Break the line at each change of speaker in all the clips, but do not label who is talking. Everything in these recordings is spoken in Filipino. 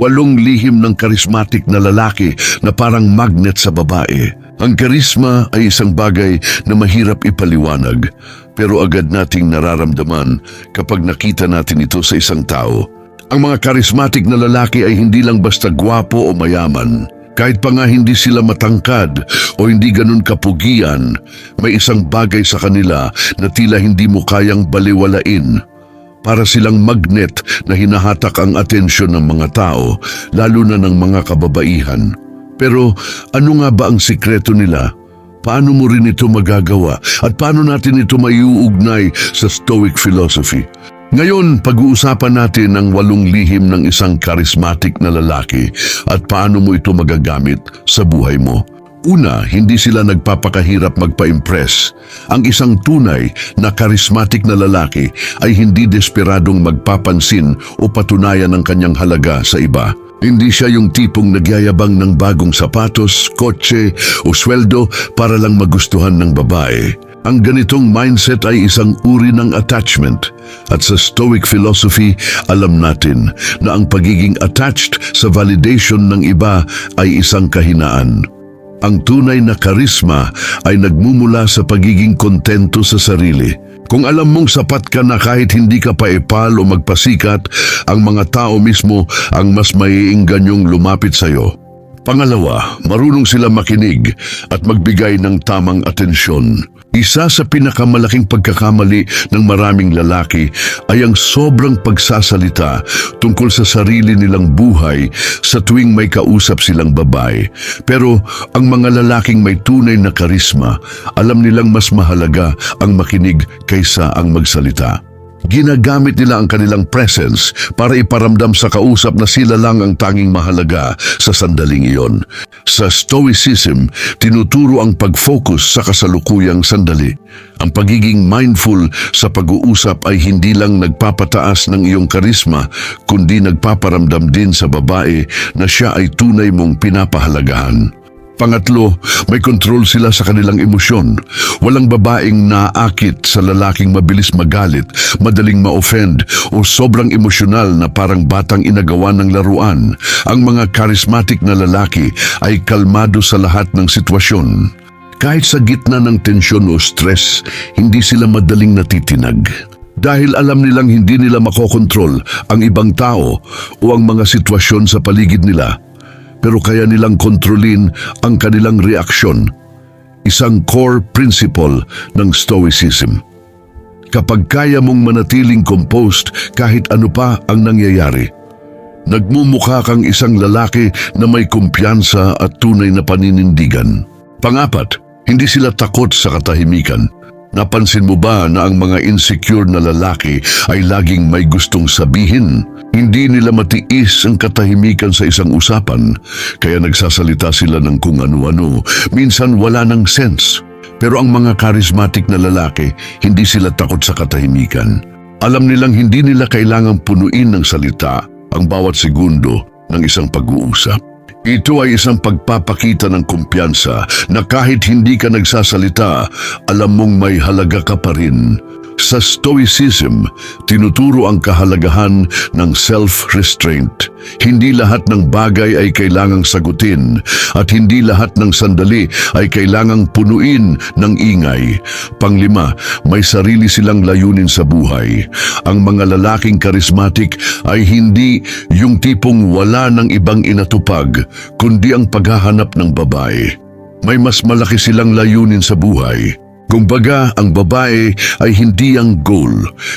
Walong lihim ng karismatik na lalaki na parang magnet sa babae. Ang karisma ay isang bagay na mahirap ipaliwanag, pero agad nating nararamdaman kapag nakita natin ito sa isang tao. Ang mga karismatik na lalaki ay hindi lang basta gwapo o mayaman. Kahit pa nga hindi sila matangkad o hindi ganun kapugian, may isang bagay sa kanila na tila hindi mo kayang baliwalain. Para silang magnet na hinahatak ang atensyon ng mga tao, lalo na ng mga kababaihan. Pero ano nga ba ang sikreto nila? Paano mo rin ito magagawa at paano natin ito maiuugnay sa Stoic philosophy? Ngayon, pag-uusapan natin ang walong lihim ng isang charismatic na lalaki at paano mo ito magagamit sa buhay mo. Una, hindi sila nagpapakahirap magpa-impress. Ang isang tunay na charismatic na lalaki ay hindi desperadong magpapansin o patunayan ang kanyang halaga sa iba. Hindi siya yung tipong nagyayabang ng bagong sapatos, kotse o sweldo para lang magustuhan ng babae. Ang ganitong mindset ay isang uri ng attachment at sa Stoic philosophy alam natin na ang pagiging attached sa validation ng iba ay isang kahinaan. Ang tunay na karisma ay nagmumula sa pagiging kontento sa sarili. Kung alam mong sapat ka na kahit hindi ka paepal o magpasikat, ang mga tao mismo ang mas maiinggan yung lumapit sa'yo. Pangalawa, marunong sila makinig at magbigay ng tamang atensyon. Isa sa pinakamalaking pagkakamali ng maraming lalaki ay ang sobrang pagsasalita tungkol sa sarili nilang buhay sa tuwing may kausap silang babae. Pero ang mga lalaking may tunay na karisma, alam nilang mas mahalaga ang makinig kaysa ang magsalita. Ginagamit nila ang kanilang presence para iparamdam sa kausap na sila lang ang tanging mahalaga sa sandaling iyon. Sa Stoicism, tinuturo ang pag-focus sa kasalukuyang sandali. Ang pagiging mindful sa pag-uusap ay hindi lang nagpapataas ng iyong karisma, kundi nagpaparamdam din sa babae na siya ay tunay mong pinapahalagahan. Pangatlo, may kontrol sila sa kanilang emosyon. Walang babaeng naakit sa lalaking mabilis magalit, madaling ma-offend o sobrang emosyonal na parang batang inagawa ng laruan. Ang mga charismatic na lalaki ay kalmado sa lahat ng sitwasyon. Kahit sa gitna ng tensyon o stress, hindi sila madaling natitinag. Dahil alam nilang hindi nila makokontrol ang ibang tao o ang mga sitwasyon sa paligid nila pero kaya nilang kontrolin ang kanilang reaksyon. Isang core principle ng Stoicism. Kapag kaya mong manatiling composed kahit ano pa ang nangyayari, nagmumukha kang isang lalaki na may kumpiyansa at tunay na paninindigan. Pangapat, hindi sila takot sa katahimikan. Napansin mo ba na ang mga insecure na lalaki ay laging may gustong sabihin? Hindi nila matiis ang katahimikan sa isang usapan, kaya nagsasalita sila ng kung ano-ano, minsan wala ng sense. Pero ang mga charismatic na lalaki, hindi sila takot sa katahimikan. Alam nilang hindi nila kailangang punuin ng salita ang bawat segundo ng isang pag-uusap. Ito ay isang pagpapakita ng kumpiyansa na kahit hindi ka nagsasalita, alam mong may halaga ka pa rin. Sa Stoicism, tinuturo ang kahalagahan ng self-restraint. Hindi lahat ng bagay ay kailangang sagutin at hindi lahat ng sandali ay kailangang punuin ng ingay. Panglima, may sarili silang layunin sa buhay. Ang mga lalaking karismatik ay hindi yung tipong wala ng ibang inatupag, kundi ang paghahanap ng babae. May mas malaki silang layunin sa buhay. Kumbaga, ang babae ay hindi ang goal,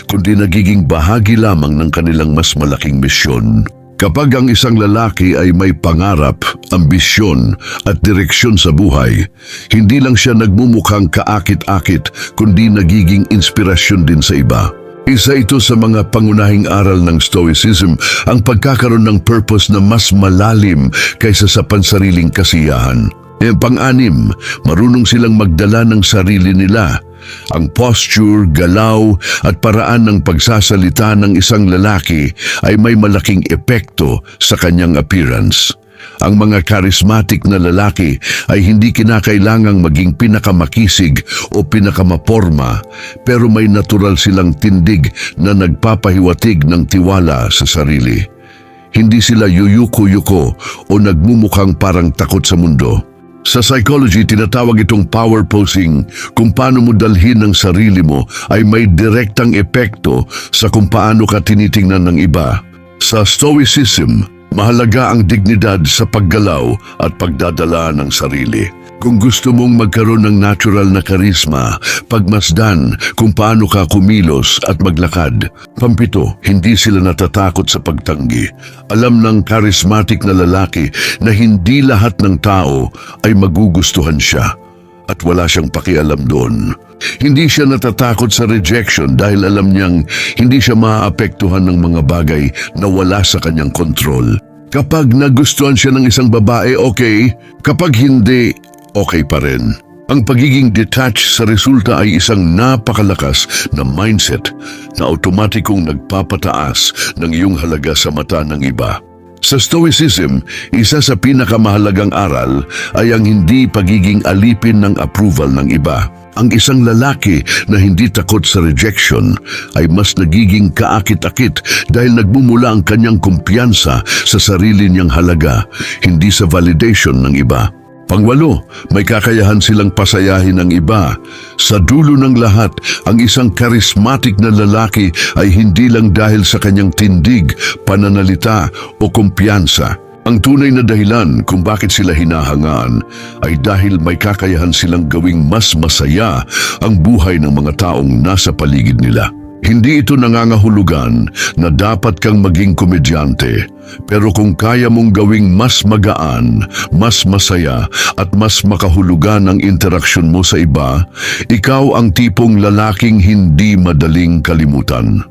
kundi nagiging bahagi lamang ng kanilang mas malaking misyon. Kapag ang isang lalaki ay may pangarap, ambisyon at direksyon sa buhay, hindi lang siya nagmumukhang kaakit-akit kundi nagiging inspirasyon din sa iba. Isa ito sa mga pangunahing aral ng Stoicism, ang pagkakaroon ng purpose na mas malalim kaysa sa pansariling kasiyahan. E pang-anim, marunong silang magdala ng sarili nila. Ang posture, galaw at paraan ng pagsasalita ng isang lalaki ay may malaking epekto sa kanyang appearance. Ang mga charismatic na lalaki ay hindi kinakailangang maging pinakamakisig o pinakamaporma pero may natural silang tindig na nagpapahiwatig ng tiwala sa sarili. Hindi sila yuyuko-yuko o nagmumukhang parang takot sa mundo. Sa psychology, tinatawag itong power posing kung paano mo dalhin ang sarili mo ay may direktang epekto sa kung paano ka tinitingnan ng iba. Sa Stoicism, mahalaga ang dignidad sa paggalaw at pagdadala ng sarili. Kung gusto mong magkaroon ng natural na karisma, pagmasdan kung paano ka kumilos at maglakad. Pampito, hindi sila natatakot sa pagtanggi. Alam ng charismatic na lalaki na hindi lahat ng tao ay magugustuhan siya at wala siyang pakialam doon. Hindi siya natatakot sa rejection dahil alam niyang hindi siya maapektuhan ng mga bagay na wala sa kanyang kontrol. Kapag nagustuhan siya ng isang babae, okay. Kapag hindi, okay pa rin. Ang pagiging detached sa resulta ay isang napakalakas na mindset na automatikong nagpapataas ng iyong halaga sa mata ng iba. Sa Stoicism, isa sa pinakamahalagang aral ay ang hindi pagiging alipin ng approval ng iba. Ang isang lalaki na hindi takot sa rejection ay mas nagiging kaakit-akit dahil nagmumula ang kanyang kumpiyansa sa sarili niyang halaga, hindi sa validation ng iba. Pangwalo, may kakayahan silang pasayahin ang iba. Sa dulo ng lahat, ang isang charismatic na lalaki ay hindi lang dahil sa kanyang tindig, pananalita o kumpiyansa. Ang tunay na dahilan kung bakit sila hinahangaan ay dahil may kakayahan silang gawing mas masaya ang buhay ng mga taong nasa paligid nila. Hindi ito nangangahulugan na dapat kang maging komedyante. Pero kung kaya mong gawing mas magaan, mas masaya at mas makahulugan ang interaksyon mo sa iba, ikaw ang tipong lalaking hindi madaling kalimutan.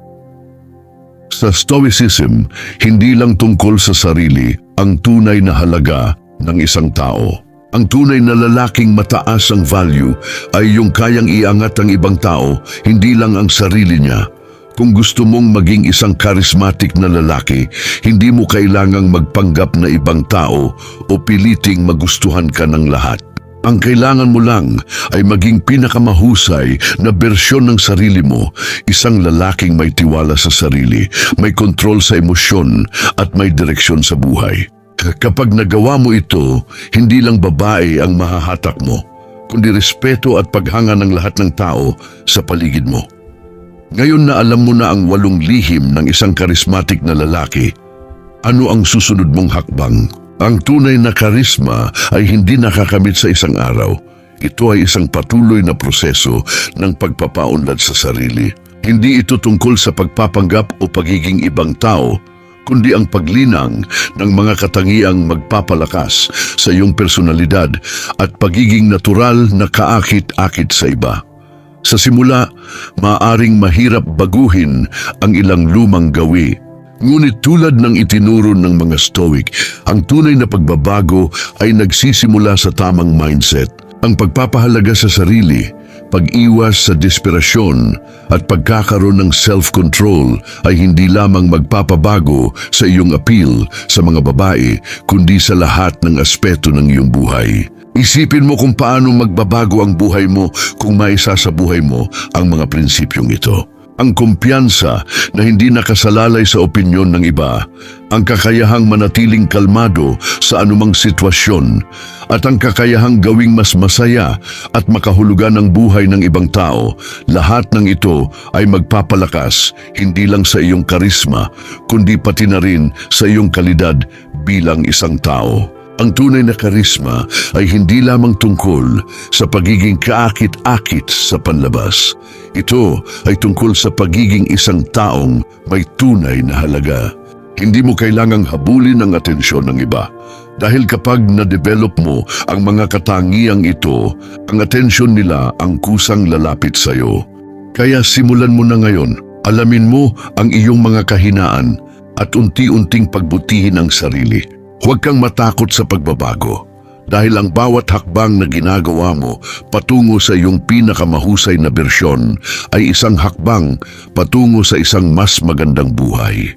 Sa Stoicism, hindi lang tungkol sa sarili ang tunay na halaga ng isang tao. Ang tunay na lalaking mataas ang value ay yung kayang iangat ang ibang tao, hindi lang ang sarili niya. Kung gusto mong maging isang charismatic na lalaki, hindi mo kailangang magpanggap na ibang tao o piliting magustuhan ka ng lahat. Ang kailangan mo lang ay maging pinakamahusay na bersyon ng sarili mo, isang lalaking may tiwala sa sarili, may kontrol sa emosyon at may direksyon sa buhay. Kapag nagawa mo ito, hindi lang babae ang mahahatak mo, kundi respeto at paghanga ng lahat ng tao sa paligid mo. Ngayon na alam mo na ang walong lihim ng isang karismatic na lalaki, ano ang susunod mong hakbang? Ang tunay na karisma ay hindi nakakamit sa isang araw. Ito ay isang patuloy na proseso ng pagpapaunlad sa sarili. Hindi ito tungkol sa pagpapanggap o pagiging ibang tao, kundi ang paglinang ng mga katangiang magpapalakas sa iyong personalidad at pagiging natural na kaakit-akit sa iba. Sa simula, maaring mahirap baguhin ang ilang lumang gawi. Ngunit tulad ng itinuro ng mga Stoic, ang tunay na pagbabago ay nagsisimula sa tamang mindset. Ang pagpapahalaga sa sarili, pag-iwas sa desperasyon at pagkakaroon ng self-control ay hindi lamang magpapabago sa iyong appeal sa mga babae kundi sa lahat ng aspeto ng iyong buhay. Isipin mo kung paano magbabago ang buhay mo kung maisa sa buhay mo ang mga prinsipyong ito. Ang kumpiyansa na hindi nakasalalay sa opinyon ng iba, ang kakayahang manatiling kalmado sa anumang sitwasyon, at ang kakayahang gawing mas masaya at makahulugan ng buhay ng ibang tao, lahat ng ito ay magpapalakas hindi lang sa iyong karisma, kundi pati na rin sa iyong kalidad bilang isang tao. Ang tunay na karisma ay hindi lamang tungkol sa pagiging kaakit-akit sa panlabas. Ito ay tungkol sa pagiging isang taong may tunay na halaga. Hindi mo kailangang habulin ang atensyon ng iba. Dahil kapag na-develop mo ang mga katangiang ito, ang atensyon nila ang kusang lalapit sa iyo. Kaya simulan mo na ngayon, alamin mo ang iyong mga kahinaan at unti-unting pagbutihin ang sarili. Huwag kang matakot sa pagbabago dahil ang bawat hakbang na ginagawa mo patungo sa iyong pinakamahusay na bersyon ay isang hakbang patungo sa isang mas magandang buhay.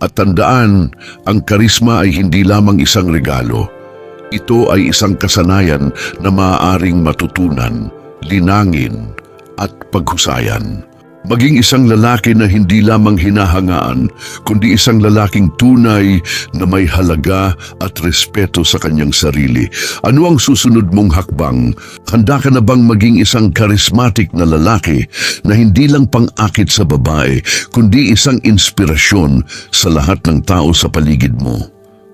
At tandaan, ang karisma ay hindi lamang isang regalo. Ito ay isang kasanayan na maaaring matutunan, linangin at paghusayan. Maging isang lalaki na hindi lamang hinahangaan, kundi isang lalaking tunay na may halaga at respeto sa kanyang sarili. Ano ang susunod mong hakbang? Handa ka na bang maging isang charismatic na lalaki na hindi lang pang-akit sa babae, kundi isang inspirasyon sa lahat ng tao sa paligid mo?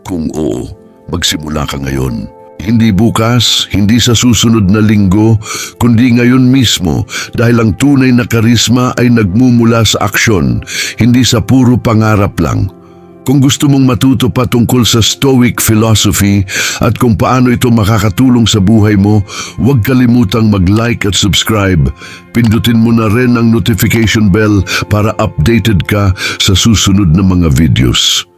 Kung oo, magsimula ka ngayon. Hindi bukas, hindi sa susunod na linggo, kundi ngayon mismo dahil ang tunay na karisma ay nagmumula sa aksyon, hindi sa puro pangarap lang. Kung gusto mong matuto pa tungkol sa Stoic philosophy at kung paano ito makakatulong sa buhay mo, huwag kalimutang mag-like at subscribe. Pindutin mo na rin ang notification bell para updated ka sa susunod na mga videos.